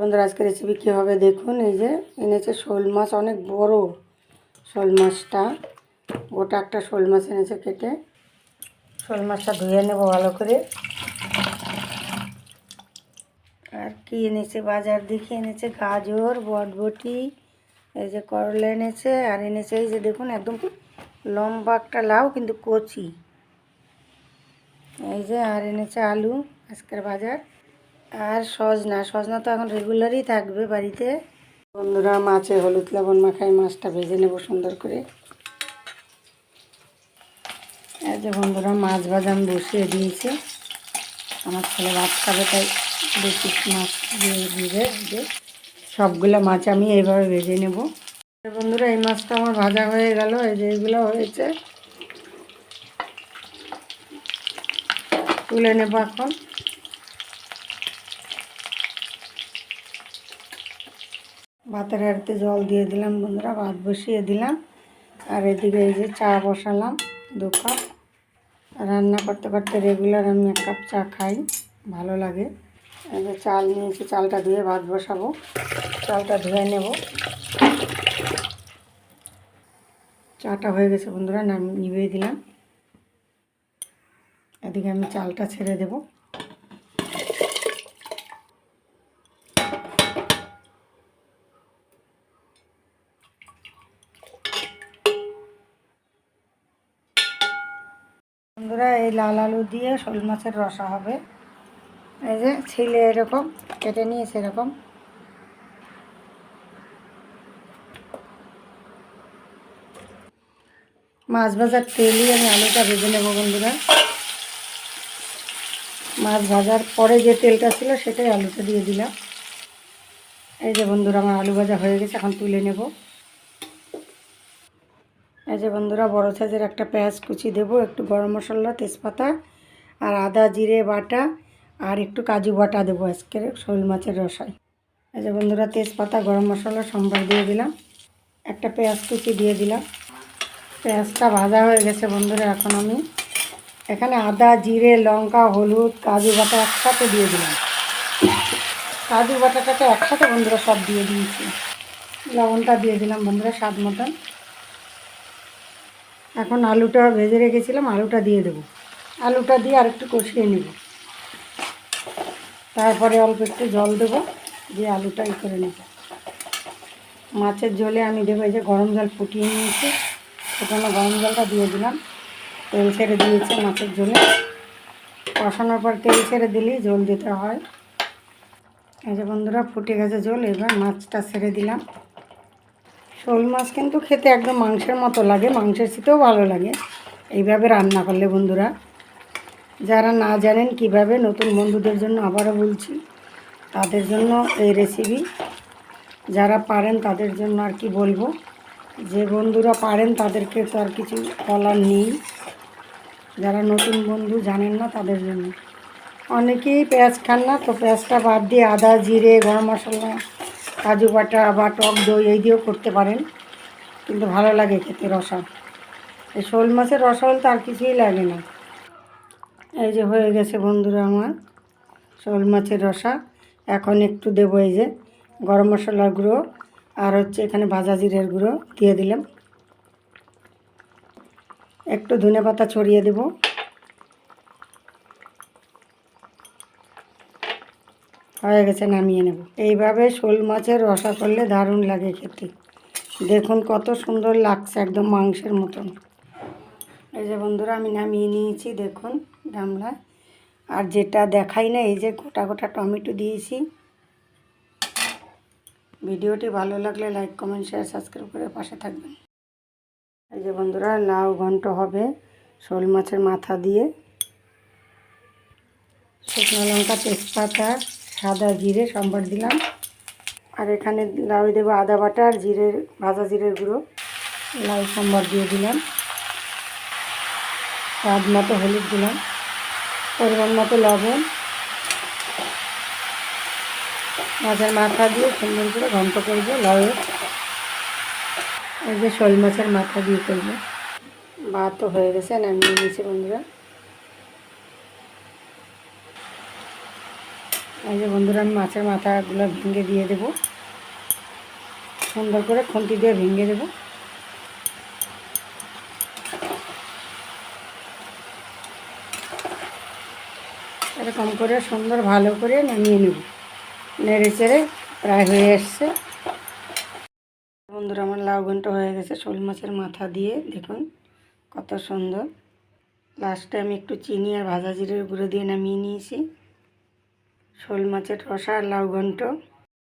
বন্ধুরা আজকে রেসিপি কী হবে দেখুন, এই যে এনেছে শোল মাছ, অনেক বড় শোল মাছটা। গোটা একটা শোল মাছ এনেছে কেটে। শোল মাছটা ধুয়ে নেব ভালো করে। আর কি এনেছে বাজার দেখে এনেছে? গাজর, বটবটি, এই যে করলা এনেছে, আর এনেছে এই যে দেখুন, একদম লম্বা একটা লাউ, কিন্তু কচি। এই যে, আর এনেছে আলু আজকের বাজার। আর সজনা সজনা তো এখন রেগুলারই থাকবে বাড়িতে। বন্ধুরা, মাছে হলুদ লবণ মাখাই মাছটা ভেজে নেব সুন্দর করে। এই যে বন্ধুরা, মাছ আমি বসিয়ে দিয়েছে। আমার ছেলে ভাত খাবে, তাই বেশি মাছ দিয়ে দিবে। যে সবগুলো মাছ আমি এইভাবে ভেজে নেব। বন্ধুরা, এই মাছটা আমার ভাজা হয়ে গেল। এই যে এইগুলো হয়েছে। তুলে নেব এখন। ভাতের হাড়িতে জল দিয়ে দিলাম বন্ধুরা, ভাত বসিয়ে দিলাম। আর এদিকে এই যে চা বসালাম, দু কাপ। রান্না করতে করতে রেগুলার আমি এক কাপ চা খাই, ভালো লাগে। যে চাল নিয়েছি, চালটা ধুয়ে ভাত বসাবো। চালটা ধুয়ে নেব। চাটা হয়ে গেছে বন্ধুরা নাম নিভিয়ে দিলাম। এদিকে আমি চালটা ছেড়ে দেবো। বন্ধুরা, এই লাল আলু দিয়ে শোল মাছের রসা হবে। এই যে ছিলে এরকম, কেটে নিয়েছে এরকম। মাছ ভাজার তেলই আমি আলুটা ভেজে নেব বন্ধুরা। মাছ ভাজার পরে যে তেলটা ছিল, সেটাই আলুটা দিয়ে দিলাম। এই যে বন্ধুরা, আমার আলু ভাজা হয়ে গেছে, এখন তুলে নেব। এই যে বন্ধুরা, বড়ো সাইজের একটা পেঁয়াজ কুচি দেবো, একটু গরম মশলা, তেজপাতা আর আদা, জিরে, বাটা আর একটু কাজু বাটা দেবো আজকের শোল মাছের রসায়। এই যে বন্ধুরা, তেজপাতা, গরম মশলা, সম্বার দিয়ে দিলাম, একটা পেঁয়াজ কুচি দিয়ে দিলাম। পেঁয়াজটা ভাজা হয়ে গেছে বন্ধুরা, এখন আমি এখানে আদা, জিরে, লঙ্কা, হলুদ, কাজু বাটা একসাথে দিয়ে দিলাম। কাজু বাটাটাকে একসাথে বন্ধুরা সব দিয়ে দিয়েছি। লবণটা দিয়ে দিলাম বন্ধুরা, স্বাদ মতন। এখন আলুটা ভেজে রেখেছিলাম, আলুটা দিয়ে দেবো। আলুটা দিয়ে আরেকটু কষিয়ে নেব। তারপরে অল্প একটু জল দেবো, দিয়ে আলুটা ই করে নেব। মাছের জলে আমি দেবো এই যে গরম জল ফুটিয়ে নিয়েছি সেখানে গরম জলটা দিয়ে দিলাম। তেল ছেড়ে দিয়েছে মাছের জলে কষানোর পর তেল ছেড়ে দিলেই জল দিতে হয়। এই যে বন্ধুরা, ফুটে গেছে জল এবার মাছটা ছেড়ে দিলাম। শোল মাছ কিন্তু খেতে একদম মাংসের মতো লাগে, মাংসের শীতেও ভালো লাগে। এইভাবে রান্না করলে বন্ধুরা, যারা না জানেন কীভাবে, নতুন বন্ধুদের জন্য আবারও বলছি, তাদের জন্য এই রেসিপি যারা পারেন তাদের জন্য আর কি বলব, যে বন্ধুরা পারেন তাদেরকে তো আর কিছু বলার নেই। যারা নতুন বন্ধু জানেন না তাদের জন্য। অনেকেই পেঁয়াজ খান না, তো পেঁয়াজটা বাদ দিয়ে আদা, জিরে, গরম মশলা কাজু বাটা বা টক দই এই দিয়েও করতে পারেন। কিন্তু ভালো লাগে খেতে রসা এই শোল মাছের রসা হলে তো আর কিছুই লাগে না। এই যে হয়ে গেছে বন্ধুরা আমার শোল মাছের রসা। এখন একটু দেবো এই যে গরম মশলার গুঁড়ো আর হচ্ছে এখানে ভাজা জিরের গুঁড়ো দিয়ে দিলাম। একটু ধনে পাতা ছড়িয়ে দেব। হয়ে গেছে, নামিয়ে নেব। এইভাবে শোল মাছের রসা করলে দারুণ লাগে খেতে। দেখুন কত সুন্দর লাগছে একদম মাংসের মতন। এই যে বন্ধুরা, আমি নামিয়ে নিয়েছি, দেখুন গামলা আর যেটা দেখাই না, এই যে গোটা গোটা টমেটো দিয়েছি। ভিডিওটি ভালো লাগলে লাইক, কমেন্ট, শেয়ার, সাবস্ক্রাইব করে পাশে থাকবেন। এই যে বন্ধুরা, লাউ ঘন্ট হবে শোল মাছের মাথা দিয়ে। শুকনো লঙ্কা তেজপাতা সাদা জিরে, সম্বার দিলাম। আর এখানে লাউ দেবো আদা বাটা আর জিরের, ভাজা জিরের গুঁড়ো। লাউ, সম্বার দিয়ে দিলাম। স্বাদ মতো হলুদ দিলাম। পরিমাণ মতো লবণ। মাছের মাথা দিয়ে সুন্দর করে ঘন্ট করব লাউয়ের। এই যে শোল মাছের মাথা দিয়ে করব। ভাতও হয়ে গেছে, নামিয়ে নিয়েছি বন্ধুরা। এই যে বন্ধুরা, আমি মাছের মাথাগুলো ভেঙে দিয়ে দেব। সুন্দর করে খুন্তি দিয়ে ভেঙে দেব। এরকম করে সুন্দর ভালো করে নামিয়ে নেব। নেড়ে চেড়ে প্রায় হয়ে এসছে। বন্ধুরা, আমার লাউ ঘণ্টা হয়ে গেছে। শোল মাছের মাথা দিয়ে দেখুন কত সুন্দর। লাস্টে আমি একটু চিনি আর ভাজা জিরের গুঁড়ো দিয়ে নামিয়ে নিয়েছি। শোল মাছের রসা লাউ ঘন্ট।